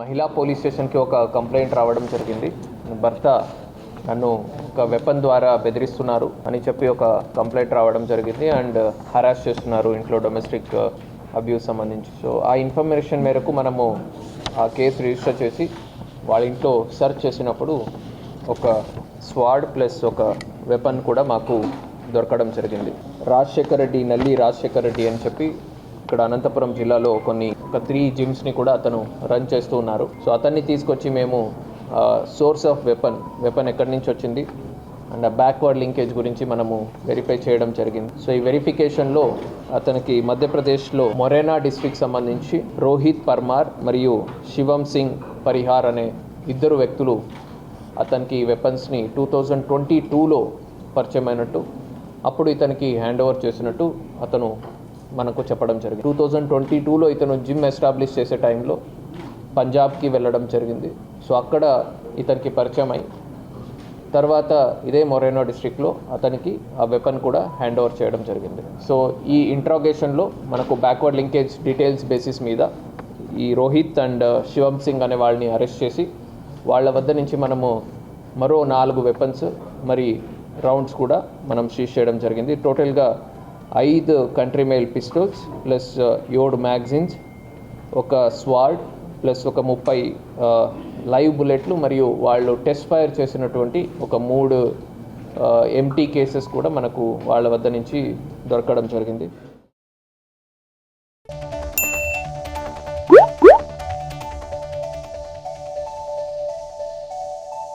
మహిళా పోలీస్ స్టేషన్కి ఒక కంప్లైంట్ రావడం జరిగింది. భర్త నన్ను ఒక వెపన్ ద్వారా బెదిరిస్తున్నారు అని చెప్పి ఒక కంప్లైంట్ రావడం జరిగింది అండ్ హరాస్ చేస్తున్నారు ఇంట్లో డొమెస్టిక్ అబ్యూస్ uh, సంబంధించి. సో ఆ ఇన్ఫర్మేషన్ మేరకు మనము ఆ కేసు రిజిస్టర్ చేసి వాళ్ళ ఇంట్లో సెర్చ్ చేసినప్పుడు ఒక స్వాడ్ ప్లస్ ఒక వెపన్ కూడా మాకు దొరకడం జరిగింది. రాజశేఖర్ రెడ్డి నల్లి రాజశేఖర్ రెడ్డి అని చెప్పి ఇక్కడ అనంతపురం జిల్లాలో కొన్ని ఒక త్రీ జిమ్స్ని కూడా అతను రన్ చేస్తూ ఉన్నారు. సో అతన్ని తీసుకొచ్చి మేము సోర్స్ ఆఫ్ వెపన్ వెపన్ ఎక్కడి నుంచి వచ్చింది? అండ్ బ్యాక్వర్డ్ లింకేజ్ గురించి మనము వెరిఫై చేయడం జరిగింది. సో ఈ వెరిఫికేషన్లో అతనికి మధ్యప్రదేశ్లో మొరేనా డిస్ట్రిక్ట్ సంబంధించి రోహిత్ పర్మార్ మరియు శివం సింగ్ పరిహార్ అనే ఇద్దరు వ్యక్తులు అతనికి ఈ వెపన్స్ని టూ థౌజండ్ ట్వంటీ టూలో పరిచయం అయినట్టు అప్పుడు ఇతనికి హ్యాండ్ ఓవర్ చేసినట్టు అతను మనకు చెప్పడం జరిగింది. టూ థౌజండ్ ట్వంటీ టూలో ఇతను జిమ్ ఎస్టాబ్లిష్ చేసే టైంలో పంజాబ్కి వెళ్ళడం జరిగింది. సో అక్కడ ఇతనికి పరిచయం అయి తర్వాత ఇదే మొరేనో డిస్ట్రిక్ట్లో అతనికి ఆ వెపన్ కూడా హ్యాండ్ ఓవర్ చేయడం జరిగింది. సో ఈ ఇంట్రాగేషన్లో మనకు బ్యాక్వర్డ్ లింకేజ్ డీటెయిల్స్ బేసిస్ మీద ఈ రోహిత్ అండ్ శివం సింగ్ అనే వాళ్ళని అరెస్ట్ చేసి వాళ్ళ వద్ద నుంచి మనము మరో నాలుగు వెపన్స్ మరి రౌండ్స్ కూడా మనం సీజ్ చేయడం జరిగింది. టోటల్గా ఐదు కంట్రీ మెయిల్ పిస్టల్స్ ప్లస్ ఏడు మ్యాగజైన్స్ ఒక స్వాడ్ ప్లస్ ఒక ముప్పై uh, లైవ్ బుల్లెట్లు మరియు వాళ్ళు టెస్ట్ ఫైర్ చేసినటువంటి ఒక మూడు uh, ఎంటీ కేసెస్ కూడా మనకు వాళ్ళ వద్ద నుంచి దొరకడం జరిగింది.